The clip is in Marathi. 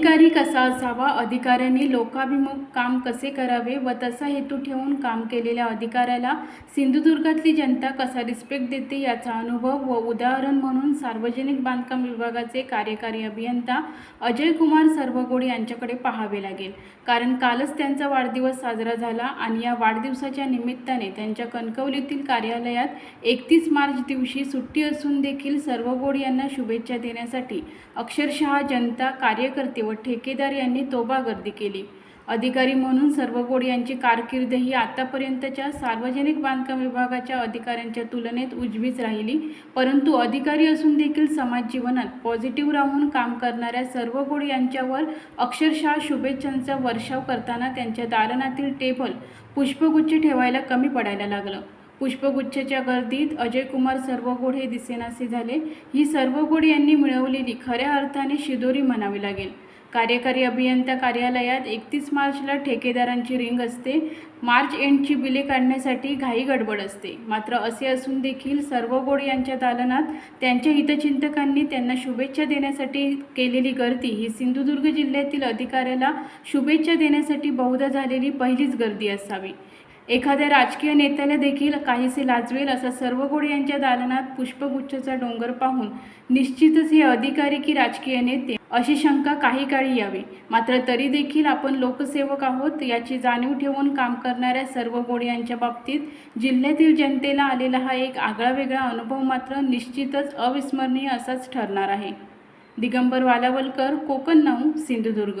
अधिकारी कसा असावा? अधिकाऱ्यांनी लोकाभिमुख काम कसे करावे व तसा हेतू ठेवून काम केलेल्या अधिकाऱ्याला सिंधुदुर्गातली जनता कसा रिस्पेक्ट देते याचा अनुभव व उदाहरण म्हणून सार्वजनिक बांधकाम विभागाचे कार्यकारी अभियंता अजय कुमार सर्वगोडे यांच्याकडे पाहावे लागेल. कारण कालच त्यांचा वाढदिवस साजरा झाला आणि या वाढदिवसाच्या निमित्ताने त्यांच्या कणकवलीतील कार्यालयात एकतीस मार्च दिवशी सुट्टी असून देखील सर्वगोड यांना शुभेच्छा देण्यासाठी अक्षरशः जनता कार्यकर्ते व ठेकेदार यांनी तोबा गर्दी केली. अधिकारी म्हणून सर्वगोड यांची कारकीर्द ही आतापर्यंतच्या सार्वजनिक बांधकाम विभागाच्या अधिकाऱ्यांच्या तुलनेत उजवीच राहिली. परंतु अधिकारी असून देखील समाज जीवनात पॉझिटिव्ह राहून काम करणाऱ्या सर्वगोड यांच्यावर अक्षरशः शुभेच्छांचा वर्षाव करताना त्यांच्या दालनातील टेबल पुष्पगुच्छ ठेवायला कमी पडायला लागलं. पुष्पगुच्छच्या गर्दीत अजय कुमार सर्वगोड हे दिसेनासे झाले. ही सर्वगोड यांनी मिळवलेली खऱ्या अर्थाने शिदोरी म्हणावी लागेल. कार्यकारी अभियंता कार्यालयात एकतीस मार्चला ठेकेदारांची रिंग असते. मार्च एंडची बिले काढण्यासाठी घाई गडबड असते. मात्र असे असून देखील सर्व गोड यांच्या दालनात त्यांच्या हितचिंतकांनी त्यांना शुभेच्छा देण्यासाठी केलेली गर्दी ही सिंधुदुर्ग जिल्ह्यातील अधिकाऱ्याला शुभेच्छा देण्यासाठी बहुधा झालेली पहिलीच गर्दी असावी. एखाद्या राजकीय नेत्याला देखील काहीसे लाजवेल असा सर्वगोड यांच्या दालनात पुष्पगुच्छचा डोंगर पाहून निश्चितच हे अधिकारी की राजकीय नेते अशी शंका काही काळी यावी. मात्र तरी देखील आपण लोकसेवक आहोत याची जाणीव ठेवून काम करणाऱ्या सर्व गोड यांच्या बाबतीत जिल्ह्यातील जनतेला आलेला हा एक आगळा वेगळा अनुभव मात्र निश्चितच अविस्मरणीय असाच ठरणार आहे. दिगंबर वालावलकर कोकण नऊ सिंधुदुर्ग.